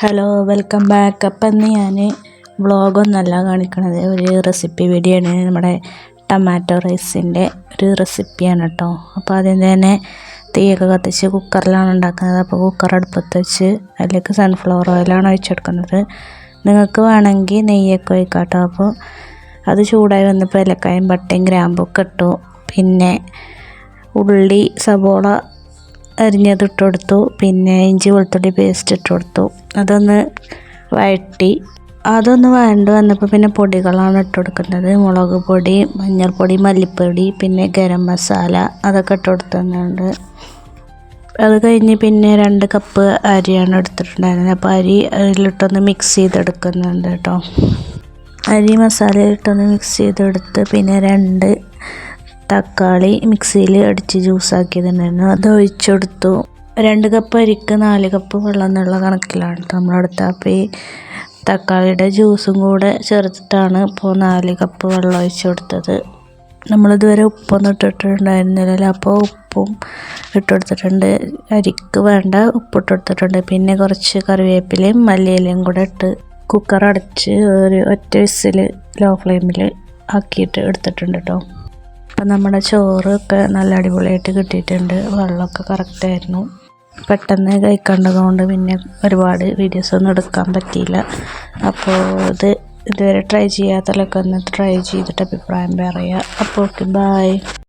Hello welcome back അപ്പം ഇന്ന് ഞാൻ വ്ളോഗൊന്നല്ല കാണിക്കണത്. ഒരു റെസിപ്പി വീഡിയോ ആണ്. നമ്മുടെ ടൊമാറ്റോ റൈസിന്റെ ഒരു റെസിപ്പിയാണ് കേട്ടോ അപ്പോൾ ആദ്യം തന്നെ തീയൊക്കെ കത്തിച്ച് കുക്കറിലാണ് ഉണ്ടാക്കുന്നത്. അപ്പോൾ കുക്കർ അടുപ്പത്ത് വെച്ച് അതിലേക്ക് സൺഫ്ലവർ ഓയിലാണ് ഒഴിച്ചെടുക്കുന്നത്. നിങ്ങൾക്ക് വേണമെങ്കിൽ നെയ്യൊക്കെ ഒഴിക്കാം കേട്ടോ അപ്പോൾ അത് ചൂടായി വന്നപ്പോൾ ഏലക്കായും പട്ടയും ഗ്രാമ്പൊക്കെ ഇട്ടു. പിന്നെ ഉള്ളി സബോള അരിഞ്ഞത് ഇട്ട് കൊടുത്തു. പിന്നെ ഇഞ്ചി വെളുത്തുള്ളി പേസ്റ്റ് ഇട്ട് കൊടുത്തു. അതൊന്ന് വഴറ്റി. അതൊന്ന് വേണ്ട വന്നപ്പോൾ പിന്നെ പൊടികളാണ് ഇട്ട് കൊടുക്കുന്നത്. മുളക് പൊടി മഞ്ഞൾപ്പൊടി മല്ലിപ്പൊടി പിന്നെ ഗരം മസാല അതൊക്കെ ഇട്ട് കൊടുത്തുണ്ട് അത് കഴിഞ്ഞ് പിന്നെ രണ്ട് കപ്പ് അരിയാണ് എടുത്തിട്ടുണ്ടായിരുന്നത്. അപ്പോൾ അരി അതിലിട്ടൊന്ന് മിക്സ് ചെയ്തെടുക്കുന്നുണ്ട് കേട്ടോ. അരി മസാലയിലിട്ടൊന്ന് മിക്സ് ചെയ്തെടുത്ത് പിന്നെ രണ്ട് തക്കാളി മിക്സിയിൽ അടിച്ച് ജ്യൂസാക്കിയതുണ്ടായിരുന്നു അത് ഒഴിച്ചെടുത്തു. രണ്ട് കപ്പ് അരിക്ക് നാല് കപ്പ് വെള്ളം എന്നുള്ള കണക്കിലാണ്. നമ്മളെടുത്ത അപ്പോൾ ഈ തക്കാളിയുടെ ജ്യൂസും കൂടെ ചേർത്തിട്ടാണ് ഇപ്പോൾ നാല് കപ്പ് വെള്ളം ഒഴിച്ചു കൊടുത്തത് നമ്മളിതുവരെ ഉപ്പൊന്നും ഇട്ടിട്ടുണ്ടായിരുന്നില്ല അപ്പോൾ ഉപ്പും ഇട്ടുകൊടുത്തിട്ടുണ്ട്. അരിക്ക് വേണ്ട ഉപ്പ് ഇട്ടുകൊടുത്തിട്ടുണ്ട്. പിന്നെ കുറച്ച് കറിവേപ്പിലയും മല്ലിയിലയും കൂടെ ഇട്ട് കുക്കർ അടച്ച് ഒരു ഒറ്റ വിസിൽ ലോ ഫ്ലെയിമിൽ ആക്കിയിട്ട് എടുത്തിട്ടുണ്ട് കേട്ടോ അപ്പം നമ്മുടെ ചോറൊക്കെ നല്ല അടിപൊളിയായിട്ട് കിട്ടിയിട്ടുണ്ട്. വെള്ളമൊക്കെ കറക്റ്റായിരുന്നു പെട്ടെന്ന് കഴിക്കേണ്ടതുകൊണ്ട് പിന്നെ ഒരുപാട് വീഡിയോസ് ഒന്നും എടുക്കാൻ പറ്റിയില്ല. അപ്പോൾ ഇത് ഇതുവരെ ട്രൈ ചെയ്യാത്തവരൊക്കെ ഒന്ന് ട്രൈ ചെയ്തിട്ട് അഭിപ്രായം പറയുക അപ്പോൾ ഓക്കെ ബായ്